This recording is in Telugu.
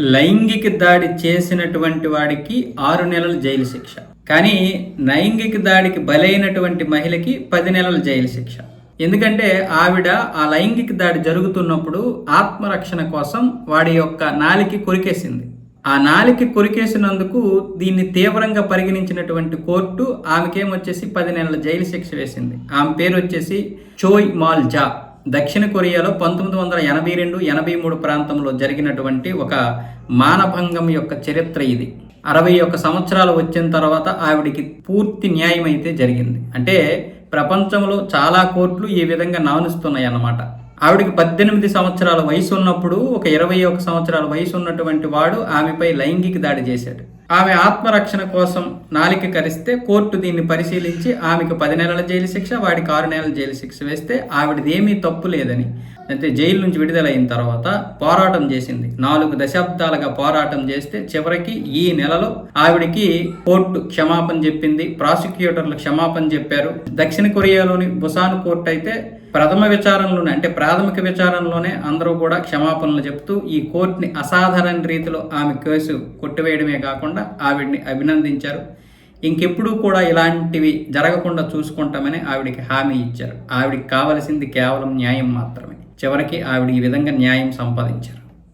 లైంగిక దాడి చేసినటువంటి వాడికి ఆరు నెలల జైలు శిక్ష. కానీ లైంగిక దాడికి బలైనటువంటి మహిళకి పది నెలల జైలు శిక్ష. ఎందుకంటే ఆవిడ ఆ లైంగిక దాడి జరుగుతున్నప్పుడు ఆత్మరక్షణ కోసం వాడి యొక్క నాలికి కొరికేసింది. ఆ నాలికి కొరికేసినందుకు దీన్ని తీవ్రంగా పరిగణించినటువంటి కోర్టు ఆమెకేమొచ్చేసి పది నెలల జైలు శిక్ష వేసింది. ఆమె పేరు వచ్చేసి చోయ్ మాల్ జా దక్షిణ కొరియాలో పంతొమ్మిది వందల ఎనభై రెండు ఎనభై మూడు ప్రాంతంలో జరిగినటువంటి ఒక మానభంగం యొక్క చరిత్ర ఇది. అరవై ఒక్క సంవత్సరాలు వచ్చిన తర్వాత ఆవిడికి పూర్తి న్యాయం అయితే జరిగింది. అంటే ప్రపంచంలో చాలా కోర్టులు ఈ విధంగా నానుస్తున్నాయి అన్నమాట ఆవిడకి పద్దెనిమిది సంవత్సరాల వయసు ఉన్నప్పుడు ఒక ఇరవై ఒక సంవత్సరాల వయసు ఉన్నటువంటి వాడు ఆమెపై లైంగిక దాడి చేశాడు. ఆమె ఆత్మరక్షణ కోసం నాలిక కరిస్తే కోర్టు దీన్ని పరిశీలించి ఆమెకు పది నెలల జైలు శిక్ష వాడికి ఆరు నెలల జైలు శిక్ష వేస్తే ఆవిడది ఏమీ తప్పు లేదని. అయితే జైలు నుంచి విడుదలైన తర్వాత పోరాటం చేసింది. నాలుగు దశాబ్దాలుగా పోరాటం చేస్తే చివరికి ఈ నెలలో ఆవిడికి కోర్టు క్షమాపణ చెప్పింది. ప్రాసిక్యూటర్లు క్షమాపణ చెప్పారు. దక్షిణ కొరియాలోని బుసాన్ కోర్టు అయితే ప్రథమ విచారణలోనే అంటే ప్రాథమిక విచారణలోనే అందరూ కూడా క్షమాపణలు చెప్తూ ఈ కోర్టుని అసాధారణ రీతిలో ఆమె కేసు కొట్టివేయడమే కాకుండా ఆవిడ్ని అభినందించారు. ఇంకెప్పుడు కూడా ఇలాంటివి జరగకుండా చూసుకుంటామని ఆవిడికి హామీ ఇచ్చారు. ఆవిడికి కావలసింది కేవలం న్యాయం మాత్రమే. చివరికి ఆవిడ ఈ విధంగా న్యాయం సంపాదించారు.